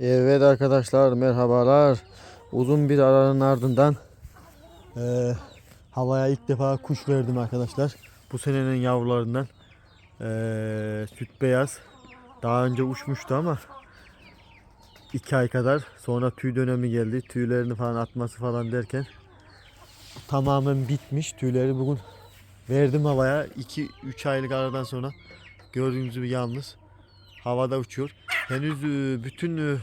Evet arkadaşlar merhabalar. Uzun bir aranın ardından eee, havaya ilk defa kuş verdim arkadaşlar. Bu senenin yavrularından eee süt beyaz. Daha önce uçmuştu ama iki ay kadar sonra tüy dönemi geldi. Tüylerini falan atması falan derken tamamen bitmiş. Tüyleri bugün verdim havaya. 2-3 aylık aradan sonra gördüğünüz gibi yalnız havada uçuyor. Henüz e, bütün e,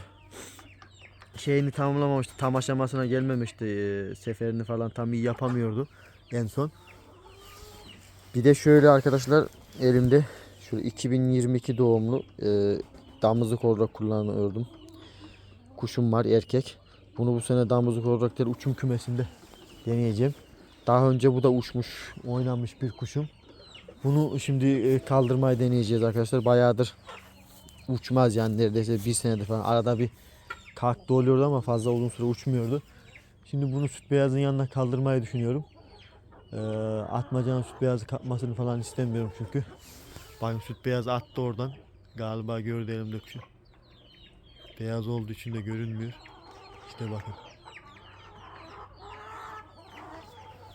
şeyini tamamlamamıştı. Tam aşamasına gelmemişti. e, Seferini falan tam iyi yapamıyordu en son. Bir de şöyle arkadaşlar elimde şöyle 2022 doğumlu e, damızlık olarak kullanıyordum. Kuşum var erkek. Bunu bu sene damızlık olarak değil uçum kümesinde deneyeceğim. Daha önce bu da uçmuş, oynamış bir kuşum. Bunu şimdi kaldırmayı deneyeceğiz arkadaşlar. Bayağıdır uçmaz yani neredeyse bir senedir falan. Arada bir kalktı oluyordu ama fazla uzun süre uçmuyordu. Şimdi bunu süt beyazın yanına kaldırmayı düşünüyorum. Ee, atmacanın süt beyazı kapmasını falan istemiyorum çünkü. Bakın süt beyaz attı oradan. Galiba gördü elimde kuşu. Beyaz olduğu için de görünmüyor. İşte bakın.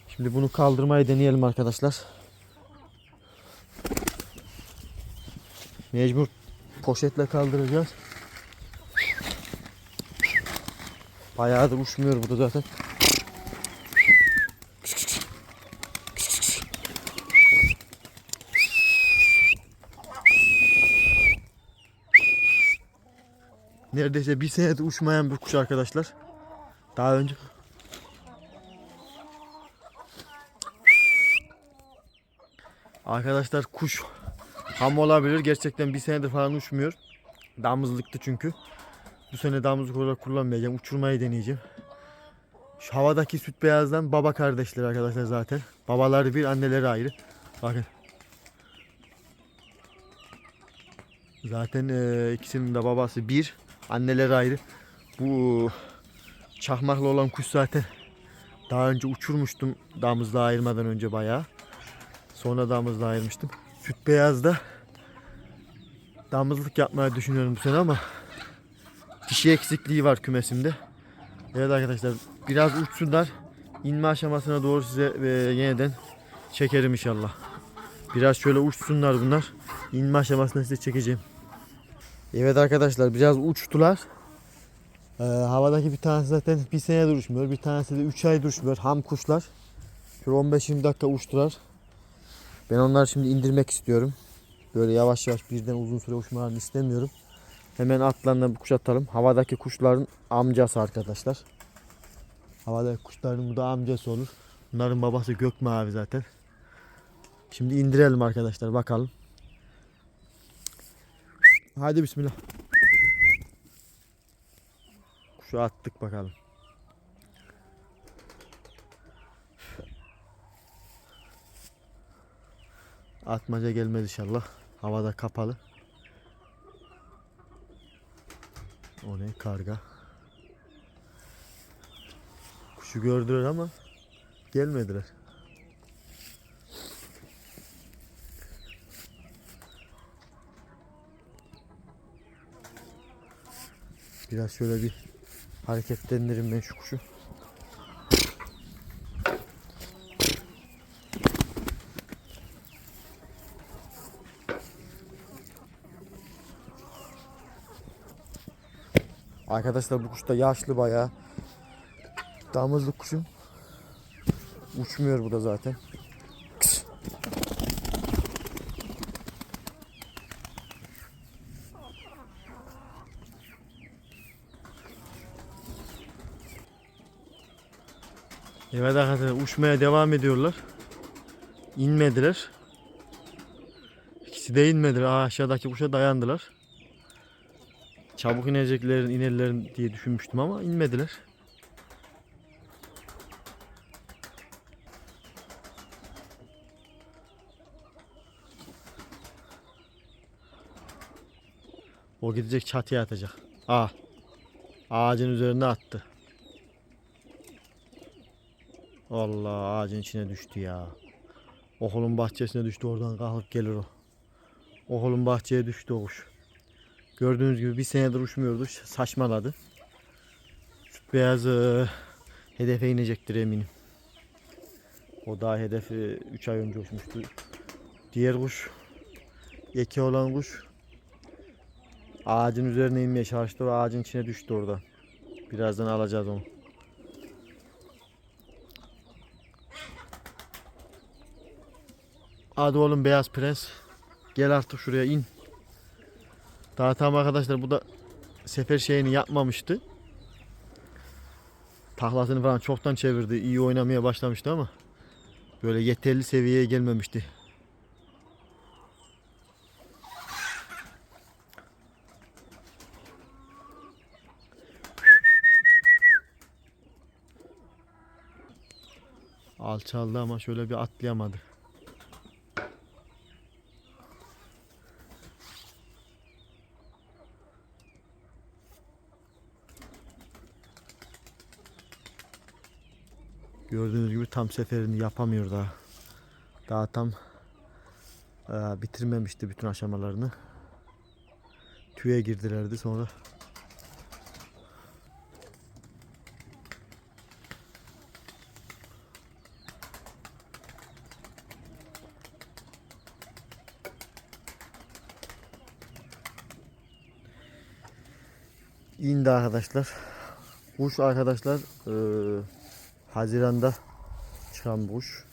Şimdi bunu kaldırmayı deneyelim arkadaşlar. Mecbur poşetle kaldıracağız. Bayağıdır uçmuyor burada zaten. Neredeyse bir senedir uçmayan bir kuş arkadaşlar. Daha önce Arkadaşlar kuş ham olabilir. Gerçekten bir senedir falan uçmuyor. Damızlıktı çünkü. Bu sene damızlık olarak kullanmayacağım. Uçurmayı deneyeceğim. Şu havadaki süt beyazdan baba kardeşler arkadaşlar zaten. Babaları bir, anneleri ayrı. Bakın. Zaten e, ikisinin de babası bir, anneleri ayrı. Bu çakmaklı olan kuş zaten daha önce uçurmuştum damızla ayırmadan önce bayağı. Sonra damızla ayırmıştım. Süt beyazda damızlık yapmayı düşünüyorum bu sene ama dişi eksikliği var kümesimde. Evet arkadaşlar biraz uçsunlar. İnme aşamasına doğru size e, yeniden çekerim inşallah. Biraz şöyle uçsunlar bunlar. İnme aşamasına size çekeceğim. Evet arkadaşlar biraz uçtular. Ee, havadaki bir tanesi zaten bir sene uçmuyor. Bir tanesi de 3 ay uçmuyor. Ham kuşlar. Şöyle 15-20 dakika uçtular. Ben onları şimdi indirmek istiyorum. Böyle yavaş yavaş birden uzun süre uçmalarını istemiyorum. Hemen atlarına bir kuş atalım. Havadaki kuşların amcası arkadaşlar. Havadaki kuşların bu da amcası olur. Bunların babası gök mavi zaten. Şimdi indirelim arkadaşlar bakalım. Hadi bismillah. Kuşu attık bakalım. Atmaca gelmez inşallah. Havada kapalı. O ne? Karga. Kuşu gördüler ama gelmediler. Biraz şöyle bir hareketlendiririm ben şu kuşu. Arkadaşlar bu kuş da yaşlı bayağı. Damızlık kuşum. Uçmuyor bu da zaten. Evet arkadaşlar uçmaya devam ediyorlar. İnmediler. İkisi de inmediler. Aa, aşağıdaki kuşa dayandılar. Çabuk ineceklerin, inerlerin diye düşünmüştüm ama inmediler. O gidecek çatıya atacak. Aa. Ağacın üzerine attı. Allah ağacın içine düştü ya. Okulun bahçesine düştü oradan kalkıp gelir o. Okulun bahçeye düştü o kuş. Gördüğünüz gibi bir senedir uçmuyordu. Saçmaladı. Süt beyaz e, hedefe inecektir eminim. O daha hedefi 3 ay önce uçmuştu. Diğer kuş eki olan kuş ağacın üzerine inmeye çalıştı ve ağacın içine düştü orada. Birazdan alacağız onu. Hadi oğlum beyaz prens. Gel artık şuraya in. Daha tam arkadaşlar bu da sefer şeyini yapmamıştı. Tahlasını falan çoktan çevirdi. iyi oynamaya başlamıştı ama böyle yeterli seviyeye gelmemişti. Alçaldı ama şöyle bir atlayamadı. Gördüğünüz gibi tam seferini yapamıyor daha. Daha tam e, bitirmemişti bütün aşamalarını. Tüye girdilerdi sonra. İndi arkadaşlar. Kuş arkadaşlar e, Haziran'da çıkan bu kuş.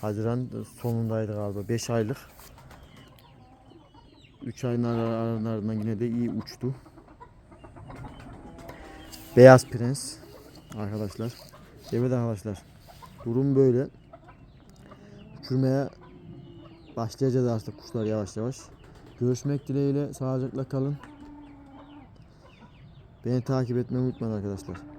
Haziran sonundaydı galiba. 5 aylık. 3 ayın ara- aralarından yine de iyi uçtu. Beyaz Prens arkadaşlar. Evet arkadaşlar. Durum böyle. Uçurmaya başlayacağız artık kuşlar yavaş yavaş. Görüşmek dileğiyle sağlıcakla kalın. Beni takip etmeyi unutmayın arkadaşlar.